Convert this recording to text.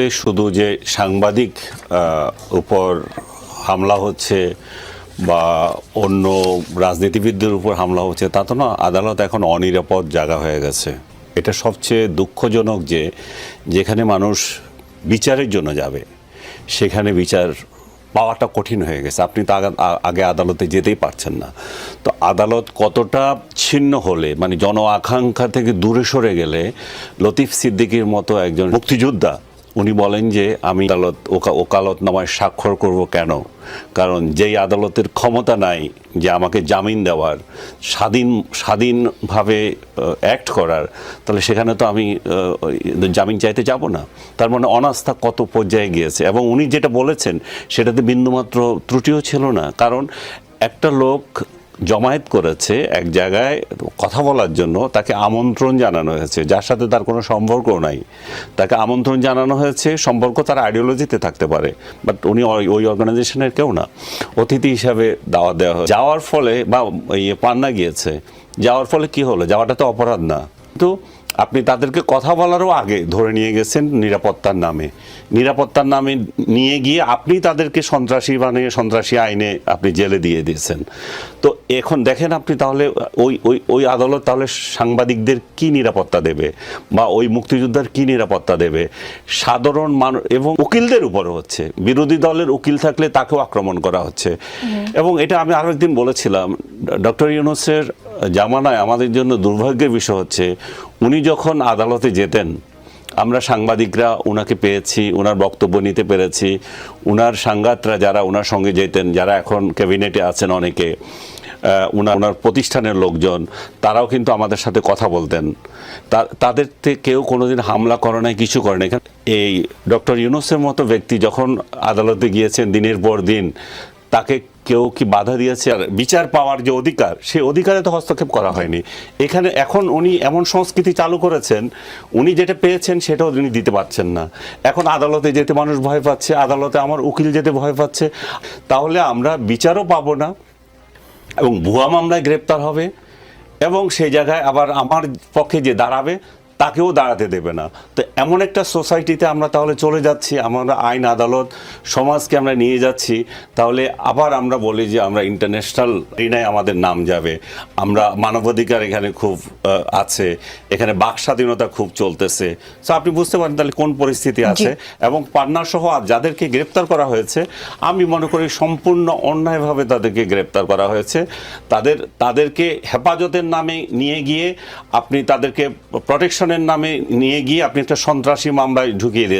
আদালতে শুধু যে সাংবাদিক উপর হামলা হচ্ছে বা অন্য রাজনীতিবিদদের উপর হামলা হচ্ছে, তা তো না, আদালত এখন অনিরাপদ জায়গা হয়ে গেছে। এটা সবচেয়ে দুঃখজনক যে যেখানে মানুষ বিচারের জন্য যাবে, সেখানে বিচার পাওয়াটা কঠিন হয়ে গেছে। আপনি তো আগে আদালতে যেতেই পারছেন না। তো আদালত কতটা ছিন্ন হলে মানে জন আকাঙ্ক্ষা থেকে দূরে সরে গেলে, লতিফ সিদ্দিকীর মতো একজন মুক্তিযোদ্ধা উনি বলেন যে, আমি আদালত, ওকা ওকালতনামায় স্বাক্ষর করব কেন? কারণ যেই আদালতের ক্ষমতা নাই যে আমাকে জামিন দেওয়ার, স্বাধীন, স্বাধীনভাবে অ্যাক্ট করার, তাহলে সেখানে তো আমি জামিন চাইতে যাব না। তার মানে অনাস্থা কত পর্যায়ে গিয়েছে? এবং উনি যেটা বলেছেন, সেটাতে বিন্দুমাত্র ত্রুটিও ছিল না। কারণ একটা লোক জমায়েত করেছে এক জায়গায় কথা বলার জন্য, তাকে আমন্ত্রণ জানানো হয়েছে। যার সাথে তার কোনো সম্পর্ক নাই। তাকে আমন্ত্রণ জানানো হয়েছে, সম্পর্ক তার আইডিওলজিতে থাকতে পারে। বাট উনি ওই- অর্গানাইজেশনের কেউ না। অতিথি হিসাবে দাওয়া দেওয়া হয় যাওয়ার ফলে বা ইয়ে পান্না গিয়েছে। যাওয়ার ফলে কি হলো? যাওয়াটা তো অপরাধ না। কিন্তু আপনি তাদেরকে কথা বলারও আগে ধরে নিয়ে গেছেন নিরাপত্তার নামে। নিরাপত্তার নামে নিয়ে গিয়ে আপনি তাদেরকে সন্ত্রাসী বানিয়ে সন্ত্রাসী আইনে আপনি জেলে দিয়ে দিয়েছেন। তো এখন দেখেন আপনি তাহলে ওই ওই ওই আদালত তাহলে সাংবাদিকদের কি নিরাপত্তা দেবে? বা ওই মুক্তিযোদ্ধার কি নিরাপত্তা দেবে? সাধারণ মানুষ এবং উকিলদের উপরে হচ্ছে। বিরোধী দলের উকিল থাকলে তাকেও আক্রমণ করা হচ্ছে। এবং এটা আমি আরও একদিন বলেছিলাম ডক্টর ইউনুসের জামানায় আমাদের জন্য দুর্ভাগ্যের বিষয় হচ্ছে, উনি যখন আদালতে যেতেন, আমরা সাংবাদিকরা ওনাকে পেয়েছি ওনার বক্তব্য নিতে পেরেছি ওনার সাংঘাতরা যারা ওনার সঙ্গে যেতেন, যারা এখন ক্যাবিনেটে আছেন অনেকে ওনার ওনার প্রতিষ্ঠানের লোকজন, তারাও কিন্তু আমাদের সাথে কথা বলতেন। তাদের কেউ কোনোদিন হামলা করে নাই, কিছু করে নাই। এই ডক্টর ইউনুসের মতো ব্যক্তি যখন আদালতে গিয়েছেন, দিনের পর দিন তাকে কেউ কি বাধা দিয়েছে? আর বিচার পাওয়ার যে অধিকার সেই অধিকারে তো হস্তক্ষেপ করা হয়নি। এখানে এখন উনি এমন সংস্কৃতি চালু করেছেন, উনি যেটা পেয়েছেন সেটাও উনি দিতে পারছেন না। এখন আদালতে যেতে মানুষ ভয় পাচ্ছে, আদালতে আমার উকিল যেতে ভয় পাচ্ছে। তাহলে আমরা বিচারও পাবো না, এবং ভুয়া মামলায় গ্রেপ্তার হবে, এবং সেই জায়গায় আবার আমার পক্ষে যে দাঁড়াবে, তাকেও দাঁড়াতে দেবে না। তো এমন একটা সোসাইটিতে আমরা তাহলে চলে যাচ্ছি আমরা আইন আদালত সমাজকে আমরা নিয়ে যাচ্ছি তাহলে আবার আমরা বলি যে আমরা ইন্টারন্যাশনাল রিনায় আমাদের নাম যাবে। আমরা মানবাধিকার এখানে খুব আছে এখানে বাক স্বাধীনতা খুব চলতেছে। তো আপনি বুঝতে পারেন তাহলে কোন পরিস্থিতি আছে এবং পান্না সহ যাদেরকে গ্রেপ্তার করা হয়েছে আমি মনে করি সম্পূর্ণ অন্যায়ভাবে তাদেরকে গ্রেপ্তার করা হয়েছে। তাদের তাদেরকে হেফাজতের নামে নিয়ে গিয়ে আপনি তাদেরকে প্রোটেকশনের নামে নিয়ে গিয়ে আপনি একটা সন্ত্রাসী মামলায় ঢুকিয়ে দিয়েছেন